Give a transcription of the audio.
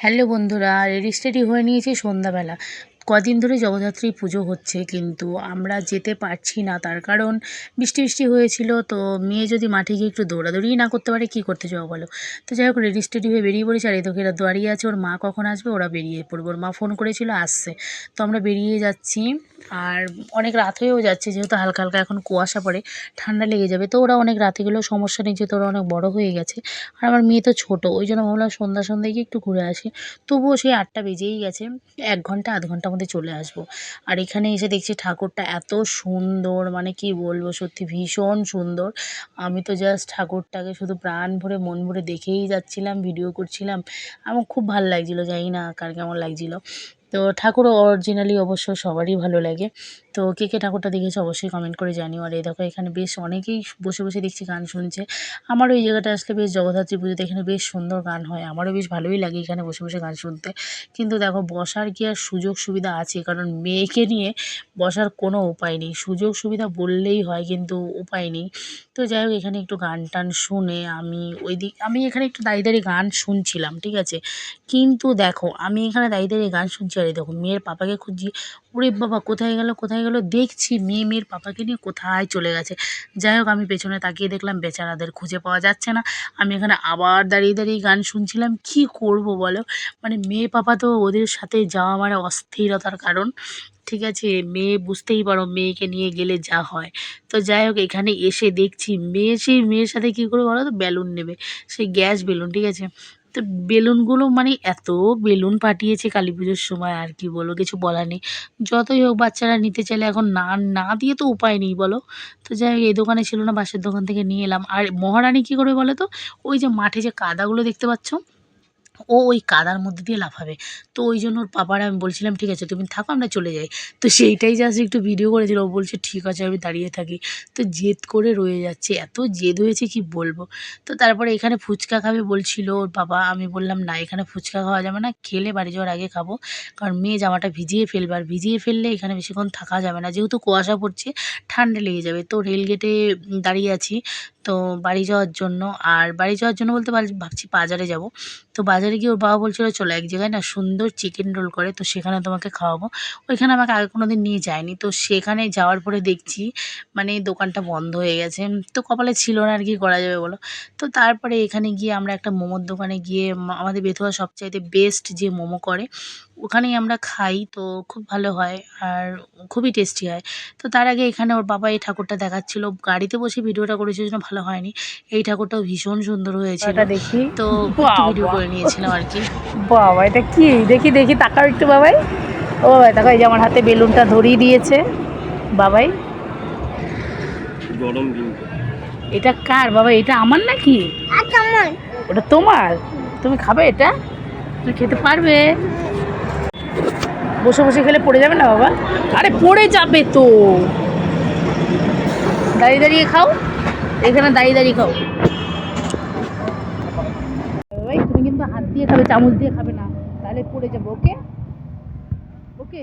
Hello বন্ধুরা ready steady হয়ে নিয়েছি সন্ধ্যাবেলা। কদিন ধরে জগদ্ধাত্রী পুজো হচ্ছে, কিন্তু আমরা যেতে পারছি না। তার কারণ বৃষ্টি বৃষ্টি হয়েছিল, তো মেয়ে যদি মাঠে গিয়ে একটু দৌড়াদৌড়ি না করতে পারে, কী করতে যাব বলো? তো যাই হোক রেডি স্টেডি হয়ে বেরিয়ে পড়েছি। আর এদিকে এরা দাঁড়িয়ে আছে, ওর মা কখন আসবে? ওরা বেরিয়ে পড়বে। ওর মা ফোন করেছিল, আসছে। তো আমরা বেরিয়ে যাচ্ছি, আর অনেক রাত হয়েও যাচ্ছে, যেহেতু হালকা হালকা এখন কুয়াশা পড়ে, ঠান্ডা লেগে যাবে। তো ওরা অনেক রাতে গেলেও সমস্যা নেই, যেহেতু ওরা অনেক বড় হয়ে গেছে। আর আমার মেয়ে তো ছোটো, ওই জন্য ভাবলাম সন্ধ্যা সন্ধ্যায় গিয়ে একটু ঘুরে আসি। তবুও সেই আটটা বেজেই গেছে, এক ঘণ্টা, আধ ঘণ্টার মধ্যে চলে আসব। আর এখানে এসে দেখছি ঠাকুরটা এত সুন্দর মানে কি বলব সত্যি ভীষণ সুন্দর। আমি তো জাস্ট ঠাকুরটাকে শুধু প্রাণ ভরে, মন ভরে দেখেই যাচ্ছিলাম ভিডিও করছিলাম। আমার খুব ভালো লাগছিল, জানি না কার কেমন লাগছিল। তো ঠাকুর অরিজিনালি অবশ্য সবারই ভালো লাগে। তো কে কে ঠাকুরটা দেখেছে অবশ্যই কমেন্ট করে জানিও। আর এই দেখো, এখানে বেশ অনেকেই বসে বসে দেখছি গান শুনছে। আমারও এই জায়গাটা আসলে বেশ জগদ্ধাত্রী পুজোতে এখানে বেশ সুন্দর গান হয়। আমারও বেশ ভালোই লাগে এখানে বসে বসে গান শুনতে। কিন্তু দেখো, বসার কি আর সুযোগ সুবিধা আছে? কারণ মেয়েকে নিয়ে বসার কোনো উপায় নেই। সুযোগ সুবিধা বললেই হয়, কিন্তু উপায় নেই। তো যাই হোক, এখানে একটু গান টান শুনে আমি ওই দিক আমি এখানে একটু দাঁড়িয়ে দাঁড়িয়ে গান শুনছিলাম, ঠিক আছে? কিন্তু দেখো, আমি এখানে দাঁড়িয়ে দাঁড়িয়ে গান শুনছি এই দেখো, মেয়ের পাপাকে খুঁজছি। ওরে বাবা, কোথায় গেল কোথায় গেল? দেখছি মেয়ে মেয়ের পাপাকে নিয়ে কোথায় চলে গেছে। যাই হোক, আমি পেছনে তাকিয়ে দেখলাম বেচারাদের খুঁজে পাওয়া যাচ্ছে না। আমি এখানে আবার দাঁড়িয়ে দাঁড়িয়ে গান শুনছিলাম। কি করব বলো? মানে মেয়ে পাপা তো ওদের সাথে যাওয়া মানে অস্থিরতার কারণ। ঠিক আছে, মেয়ে বুঝতেই পারো মেয়েকে নিয়ে গেলে যা হয়। তো যাই হোক, এখানে এসে দেখছি মেয়ে, সেই মেয়ের সাথে কী করে বলো তো? বেলুন নেবে। সেই গ্যাস বেলুন, ঠিক আছে? তো বেলুনগুলো মানে এত বেলুন পাঠিয়েছে কালী পুজোর সময়, আর কি বলো, কিছু বলার নেই। যতই হোক বাচ্চারা নিতে চাইলে এখন না না দিয়ে তো উপায় নেই, বলো। তো যাই এই দোকানে ছিল না, বাসের দোকান থেকে নিয়ে এলাম। আর মহারানী কী করবে বলো তো? ওই যে মাঠে যে কাদাগুলো দেখতে পাচ্ছ? ও ওই কাদার মধ্যে দিয়ে লাফাবে। তো ওই জন্য ওর পাপারা আমি বলছিলাম, ঠিক আছে, তুমি থাকো, আমরা চলে যাই। তো সেইটাই জাস্ট একটু ভিডিও করেছিল। ও বলছে, ঠিক আছে, আমি দাঁড়িয়ে থাকি। তো জেদ করে রয়ে যাচ্ছে। এত জেদ হয়েছে, কি বলব? তো তারপরে এখানে ফুচকা খাবে বলছিল ওর বাবা আমি বললাম, না, এখানে ফুচকা খাওয়া যাবে না, খেলে বাড়ি যাওয়ার আগে খাব। কারণ মেয়ে জামাটা ভিজিয়ে ফেলবে, আর ভিজিয়ে ফেললে এখানে বেশিক্ষণ থাকা যাবে না। যেহেতু কুয়াশা পড়ছে, ঠান্ডা লেগে যাবে। তো রেলগেটে দাঁড়িয়ে আছি। তো বাড়ি যাওয়ার জন্য, আর বাড়ি যাওয়ার জন্য বলতে ভাবছি বাজারে যাব। তো বাজারে গিয়ে ওর বাবা বলছিল, চলো এক জায়গায় না সুন্দর চিকেন রোল করে, তো সেখানে তোমাকে খাওয়াবো। ওইখানে আমাকে আগে কোনো দিন নিয়ে যায়নি। তো সেখানে যাওয়ার পরে দেখছি মানে দোকানটা বন্ধ হয়ে গেছে। তো কপালে ছিল না আর কি করা যাবে বলো? তো তারপরে এখানে গিয়ে আমরা একটা মোমোর দোকানে গিয়ে আমাদের বেথুয়া সবচাইতে বেস্ট যে মোমো করে, ওখানেই আমরা খাই। তো খুব ভালো হয়, আর খুবই টেস্টি হয়। তো তার আগে এখানে ওর বাবা এই ঠাকুরটা দেখাচ্ছিল। গাড়িতে বসে ভিডিওটা করেছে জন্য ভালো হয়নি। এই ঠাকুরটাও ভীষণ সুন্দর হয়েছিল। দেখি। তো ভিডিও করে নিয়েছিলাম আর কি। বাবা এটা কি? দেখি দেখি তাকাও একটু বাবাই। ও বাবাই তাকাও এই যে আমার হাতে বেলুনটা ধরিয়ে দিয়েছে। বাবাই। গরম এটা কার? বাবা এটা আমার নাকি? ওটা তোমার? তুমি খাবে এটা? তুমি খেতে পারবে। বসে বসে খেলে পড়ে যাবে না বাবা? আরে পড়ে যাবে তো। দাঁড়িয়ে দাঁড়িয়ে খাও। এখানে দাঁড়িয়ে দাঁড়িয়ে খাও। তুমি কিন্তু হাত দিয়ে খাবে, চামচ দিয়ে খাবে না। তাহলে পড়ে যাব ওকে ওকে